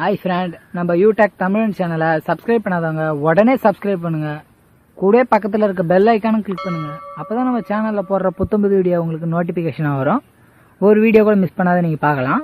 Hi friend நம்ம யூடெக் தமிழ் சேனலை subscribe பண்ணாதவங்க உடனே சப்ஸ்கிரைப் பண்ணுங்க. கூட பக்கத்தில் இருக்க பெல் ஐக்கானும் கிளிக் பண்ணுங்க. அப்பதான் நம்ம சேனலில் போடுற புத்தம்புது வீடியோ உங்களுக்கு நோட்டிஃபிகேஷனாக வரும். ஒரு வீடியோ கூட மிஸ் பண்ணாத நீங்கள் பார்க்கலாம்.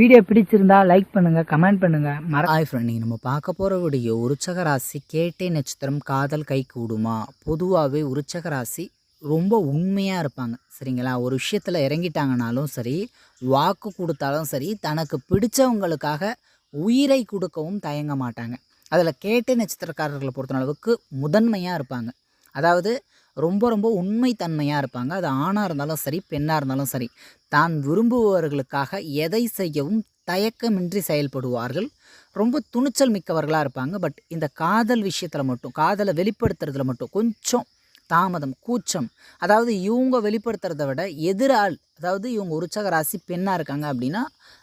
வீடியோ பிடிச்சிருந்தா லைக் பண்ணுங்க கமெண்ட் பண்ணுங்க. மற ஹாய் ஃப்ரெண்ட் நீங்கள் நம்ம பார்க்க போகிற வீடியோ உருச்சக ராசி கேட்டை நட்சத்திரம் காதல் கை கூடுமா? பொதுவாகவே உருச்சக ராசி ரொம்ப உண்மையாக இருப்பாங்க. சரிங்களா? ஒரு விஷயத்தில் இறங்கிட்டாங்கனாலும் சரி வாக்கு கொடுத்தாலும் சரி தனக்கு பிடிச்சவங்களுக்காக உயிரை கொடுக்கவும் தயங்க மாட்டாங்க. அதில் கேட்ட நட்சத்திரக்காரர்களை பொறுத்த அளவுக்கு முதன்மையாக இருப்பாங்க. அதாவது ரொம்ப ரொம்ப உண்மைத்தன்மையாக இருப்பாங்க. அது ஆணாக இருந்தாலும் சரி பெண்ணாக இருந்தாலும் சரி தான் விரும்புபவர்களுக்காக எதை செய்யவும் தயக்கமின்றி செயல்படுவார்கள். ரொம்ப துணிச்சல் மிக்கவர்களாக இருப்பாங்க. பட் இந்த காதல் விஷயத்தில் மட்டும் காதலை வெளிப்படுத்துறதுல மட்டும் கொஞ்சம் தாமதம் கூச்சம். அதாவது இவங்க வெளிப்படுத்துறத விட எதிராள் அதாவது இவங்க உற்சக ராசி பெண்ணாக இருக்காங்க அப்படின்னா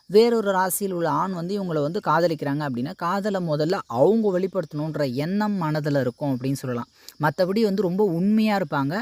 வேறொரு ராசியில் உள்ள ஆண் வந்து இவங்களை வந்து காதலிக்கிறாங்க அப்படின்னா காதலை முதல்ல அவங்க வெளிப்படுத்தணுன்ற எண்ணம் மனதில் இருக்கும் அப்படின்னு சொல்லலாம். மற்றபடி வந்து ரொம்ப உண்மையாக இருப்பாங்க.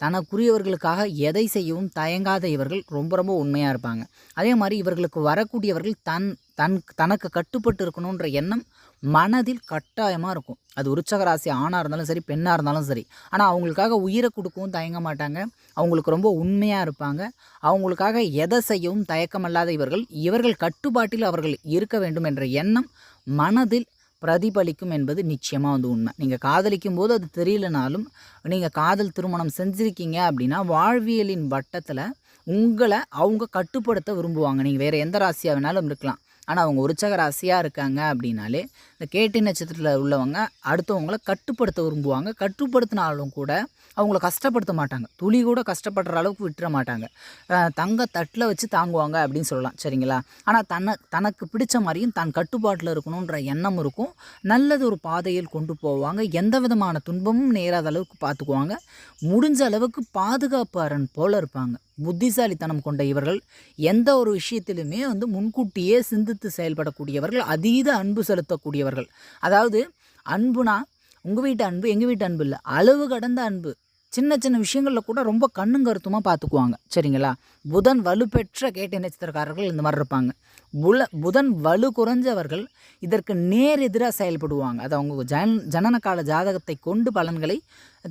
தனக்குரியவர்களுக்காக எதை செய்யவும் தயங்காத இவர்கள் ரொம்ப ரொம்ப உண்மையாக இருப்பாங்க. அதே மாதிரி இவர்களுக்கு வரக்கூடியவர்கள் தன் தன் தனக்கு கட்டுப்பட்டு இருக்கணுன்ற எண்ணம் மனதில் கட்டாயமாக இருக்கும். அது உற்சக ராசி ஆணாக இருந்தாலும் சரி பெண்ணாக இருந்தாலும் சரி. ஆனால் அவங்களுக்காக உயிரை கொடுக்கவும் தயங்க மாட்டாங்க. அவங்களுக்கு ரொம்ப உண்மையாக இருப்பாங்க. அவங்களுக்காக எதை செய்யவும் தயக்கமல்லாத இவர்கள் இவர்கள் கட்டுப்பாட்டில் அவர்கள் இருக்க வேண்டும் என்ற எண்ணம் மனதில் பிரதிபலிக்கும் என்பது நிச்சயமாக வந்து உண்மை. நீங்கள் காதலிக்கும் போது அது தெரியலனாலும் நீங்கள் காதல் திருமணம் செஞ்சுருக்கீங்க அப்படின்னா வாழ்வியலின் வட்டத்தில் உங்களை அவங்க கட்டுப்படுத்த விரும்புவாங்க. நீங்கள் வேறு எந்த ராசியாக வேணாலும் இருக்கலாம். ஆனால் அவங்க உற்சக ராசியாக இருக்காங்க அப்படின்னாலே இந்த கேட்டி நட்சத்திரத்தில் உள்ளவங்க அடுத்தவங்களை கட்டுப்படுத்த விரும்புவாங்க. கட்டுப்படுத்தினாலும் கூட அவங்கள கஷ்டப்படுத்த மாட்டாங்க. துளி கூட கஷ்டப்படுற அளவுக்கு விட்டுற மாட்டாங்க. தங்க தட்டில் வச்சு தாங்குவாங்க அப்படின்னு சொல்லலாம். சரிங்களா? ஆனால் தன்னை தனக்கு பிடிச்ச மாதிரியும் தான் கட்டுப்பாட்டில் இருக்கணுன்ற எண்ணம் இருக்கும். நல்லது ஒரு பாதையில் கொண்டு போவாங்க. எந்த விதமான துன்பமும் நேராத அளவுக்கு பார்த்துக்குவாங்க. முடிஞ்ச அளவுக்கு பாதுகாப்பு அரண் போல் இருப்பாங்க. புத்திசாலித்தனம் கொண்ட இவர்கள் எந்த ஒரு விஷயத்திலுமே வந்து முன்கூட்டியே சிந்தித்து செயல்படக்கூடியவர்கள் அதீத அன்பு செலுத்தக்கூடியவர்கள். அதாவது அன்புனா உங்கள் வீட்டு அன்பு எங்கள் வீட்டு அன்பு இல்லை அளவு கடந்த அன்பு. சின்ன சின்ன விஷயங்களில் கூட ரொம்ப கண்ணும் கருத்துமாக பார்த்துக்குவாங்க சரிங்களா? புதன் வலுப்பெற்ற கேட்டை நட்சத்திரக்காரர்கள் இந்த மாதிரி இருப்பாங்க. புல புதன் வலு குறைஞ்சவர்கள் இதற்கு நேர் எதிராக செயல்படுவாங்க. அது அவங்க ஜன ஜனன கால ஜாதகத்தை கொண்டு பலன்களை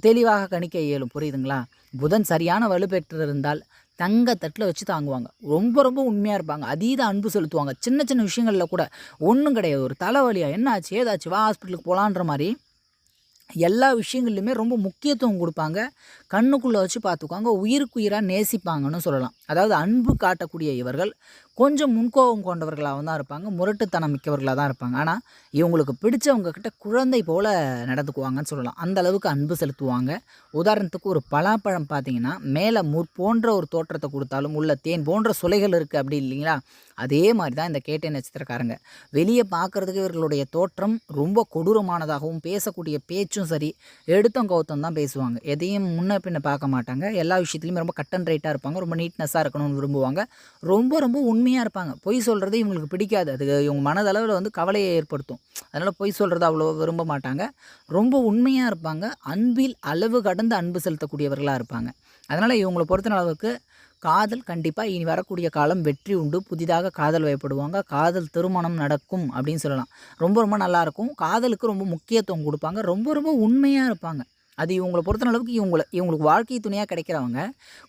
தெளிவாக கணிக்க இயலும். புரியுதுங்களா? புதன் சரியான வலுப்பெற்றிருந்தால் தங்க தட்டில் வச்சு தாங்குவாங்க. ரொம்ப ரொம்ப உண்மையாக இருப்பாங்க. அதீத அன்பு செலுத்துவாங்க. சின்ன சின்ன விஷயங்களில் கூட ஒன்றும் கிடையாது. ஒரு தலைவலியாக என்ன ஆச்சு ஏதாச்சு வா ஹாஸ்பிட்டலுக்கு போகலான்ற மாதிரி எல்லா விஷயங்கள்லையுமே ரொம்ப முக்கியத்துவம் கொடுப்பாங்க. கண்ணுக்குள்ளே வச்சு பார்த்துக்குவாங்க. உயிருக்கு உயிராக நேசிப்பாங்கன்னு சொல்லலாம். அதாவது அன்பு காட்டக்கூடிய இவர்கள் கொஞ்சம் முன்கோபம் கொண்டவர்களாக தான் இருப்பாங்க. முரட்டுத்தனம் மிக்கவர்களாக தான் இருப்பாங்க. ஆனால் இவங்களுக்கு பிடிச்சவங்க கிட்ட குழந்தை போல் நடந்துக்குவாங்கன்னு சொல்லலாம். அந்த அளவுக்கு அன்பு செலுத்துவாங்க. உதாரணத்துக்கு ஒரு பலாப்பழம் பார்த்தீங்கன்னா மேலே முற் போன்ற ஒரு தோற்றத்தை கொடுத்தாலும் உள்ள தேன் போன்ற சுலைகள் இருக்குது அப்படி இல்லைங்களா? அதே மாதிரி தான் இந்த கேட்டை நட்சத்திரக்காரங்க. வெளியே பார்க்குறதுக்கு இவர்களுடைய தோற்றம் ரொம்ப கொடூரமானதாகவும் பேசக்கூடிய பேச்சும் சரி எடுத்தம் கௌத்தம் தான் பேசுவாங்க. எதையும் முன்ன பின்ன பார்க்க மாட்டாங்க. எல்லா விஷயத்துலையுமே ரொம்ப கட் அண்ட் ரைட்டாக இருப்பாங்க. ரொம்ப நீட்னஸாக இருக்கணும்னு விரும்புவாங்க. ரொம்ப ரொம்ப உண்மை உண்மையாக இருப்பாங்க. பொய் சொல்கிறது இவங்களுக்கு பிடிக்காது. அது இவங்க மனதளவில் வந்து கவலையை ஏற்படுத்தும். அதனால் பொய் சொல்கிறது அவ்வளோ விரும்ப மாட்டாங்க. ரொம்ப உண்மையாக இருப்பாங்க. அன்பில் அளவு கடந்து அன்பு செலுத்தக்கூடியவர்களாக இருப்பாங்க. அதனால் இவங்களை பொறுத்த அளவுக்கு காதல் கண்டிப்பாக இனி வரக்கூடிய காலம் வெற்றி உண்டு. புதிதாக காதல் வயப்படுவாங்க. காதல் திருமணம் நடக்கும் அப்படின்னு சொல்லலாம். ரொம்ப ரொம்ப நல்லாயிருக்கும் காதலுக்கு ரொம்ப முக்கியத்துவம் கொடுப்பாங்க. ரொம்ப ரொம்ப உண்மையாக இருப்பாங்க. அது இவங்களை பொறுத்த அளவுக்கு இவங்களை இவங்களுக்கு வாழ்க்கை துணையாக கிடைக்கிறவங்க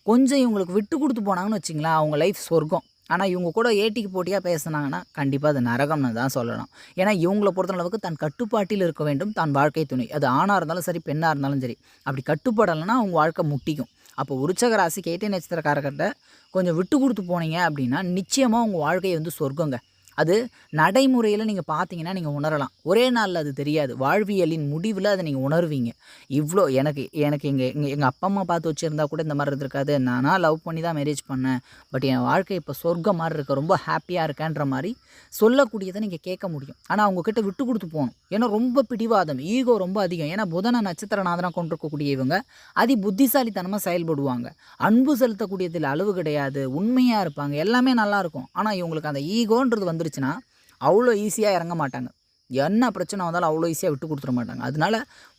கொஞ்சம் இவங்களுக்கு விட்டு கொடுத்து போனாங்கன்னு வச்சிங்களேன் அவங்க லைஃப் சொர்க்கம். ஆனால் இவங்க கூட ஏட்டிக்கு போட்டியாக பேசுனாங்கன்னா கண்டிப்பாக அது நரகம்னு தான் சொல்லலாம் ஏன்னா இவங்களை பொறுத்தளவுக்கு தன் கட்டுப்பாட்டில் இருக்க வேண்டும் தான் வாழ்க்கை துணை. அது ஆணாக இருந்தாலும் சரி பெண்ணாக இருந்தாலும் சரி. அப்படி கட்டுப்படலைன்னா அவங்க வாழ்க்கை முட்டிக்கும். அப்போ உற்சக ராசி கேட்டே நட்சத்திரக்காரர்கிட்ட கொஞ்சம் விட்டு கொடுத்து போனீங்க அப்படின்னா நிச்சயமாக உங்கள் வாழ்க்கையை வந்து சொர்க்கங்க. அது நடைமுறையில் நீங்கள் பார்த்தீங்கன்னா நீங்கள் உணரலாம். ஒரே நாளில் அது தெரியாது. வாழ்வியலின் முடிவில் அதை நீங்கள் உணர்வீங்க. இவ்வளோ எனக்கு எனக்கு எங்கள் எங்கள் எங்கள் அப்பா அம்மா பார்த்து வச்சுருந்தா கூட இந்த மாதிரி இருந்திருக்காது. நானாக லவ் பண்ணி தான் மேரேஜ் பண்ணேன். பட் என் வாழ்க்கை இப்போ சொர்க்கம் மாதிரி இருக்க. ரொம்ப ஹாப்பியாக இருக்கேன்ற மாதிரி சொல்லக்கூடியதை நீங்கள் கேட்க முடியும். ஆனால் அவங்கக்கிட்ட விட்டு கொடுத்து போகணும். ஏன்னா ரொம்ப பிடிவாதம். ஈகோ ரொம்ப அதிகம். ஏன்னா புதன நட்சத்திரநாதனாக கொண்டிருக்கக்கூடிய இவங்க அதி புத்திசாலித்தனமாக செயல்படுவாங்க. அன்பு செலுத்தக்கூடியதில் அளவு கிடையாது. உண்மையாக இருப்பாங்க. எல்லாமே நல்லாயிருக்கும் ஆனால் இவங்களுக்கு அந்த ஈகோன்றது வந்துருச்சுன்னா அவ்வளோ ஈஸியாக இறங்க மாட்டாங்க. என்ன பிரச்சனை வந்தாலும் அவ்வளோ ஈஸியாக விட்டு கொடுத்துட மாட்டாங்க. அதனால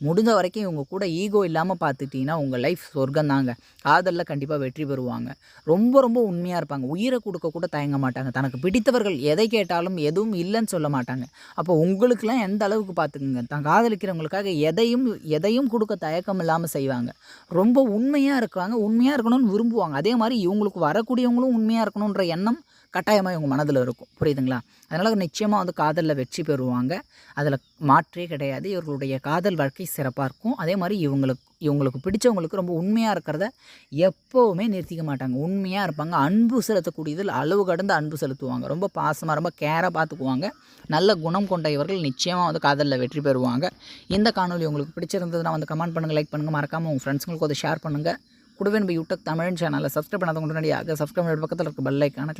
முடிஞ்ச வரைக்கும் இவங்க கூட ஈகோ இல்லாமல் பார்த்துக்கிட்டிங்கன்னா உங்கள் லைஃப் சொர்க்கம் தாங்க காதலில் கண்டிப்பாக வெற்றி பெறுவாங்க. ரொம்ப ரொம்ப உண்மையாக இருப்பாங்க. உயிரை கொடுக்க கூட தயங்க மாட்டாங்க. தனக்கு பிடித்தவர்கள் எதை கேட்டாலும் எதுவும் இல்லைன்னு சொல்ல மாட்டாங்க. அப்போ உங்களுக்கெல்லாம் எந்த அளவுக்கு பார்த்துக்குங்க? தான் காதலிக்கிறவங்களுக்காக எதையும் எதையும் கொடுக்க தயக்கம் இல்லாமல் செய்வாங்க. ரொம்ப உண்மையாக இருக்காங்க உண்மையாக இருக்கணும்னு விரும்புவாங்க. அதே மாதிரி இவங்களுக்கு வரக்கூடியவங்களும் உண்மையாக இருக்கணுன்ற எண்ணம் கட்டாயமாக இவங்க மனதில் இருக்கும். புரியுதுங்களா? அதனால் நிச்சயமாக வந்து காதலில் வெற்றி பெறுவாங்க. அதில் மாற்றே கிடையாது. இவர்களுடைய காதல் வாழ்க்கை சிறப்பாக இருக்கும். அதே மாதிரி இவங்களுக்கு இவங்களுக்கு பிடிச்சவங்களுக்கு ரொம்ப உண்மையாக இருக்கிறத எப்போவுமே நிறுத்திக்க மாட்டாங்க. உண்மையாக இருப்பாங்க. அன்பு செலுத்தக்கூடியதில் அளவு கடந்து அன்பு செலுத்துவாங்க. ரொம்ப பாசமாக ரொம்ப கேராக பார்த்துக்குவாங்க. நல்ல குணம் கொண்ட இவர்கள் நிச்சயமாக வந்து காதலில் வெற்றி பெறுவாங்க. இந்த காணொலி உங்களுக்கு பிடிச்சிருந்ததுன்னா வந்து கமெண்ட் பண்ணுங்கள் லைக் பண்ணுங்கள் மறக்காமல் உங்கள் ஃப்ரெண்ட்ஸுங்களுக்கு அதை ஷேர் பண்ணுங்கள் கூடவே நம்ம யூடியூப் தமிழ் சேனலில் சப்ஸ்கிரைப் பண்ணாதவங்க முன்னாடியாக சப்ஸ்கிரைப் பக்கத்தில் இருக்க பெல் ஐக்கான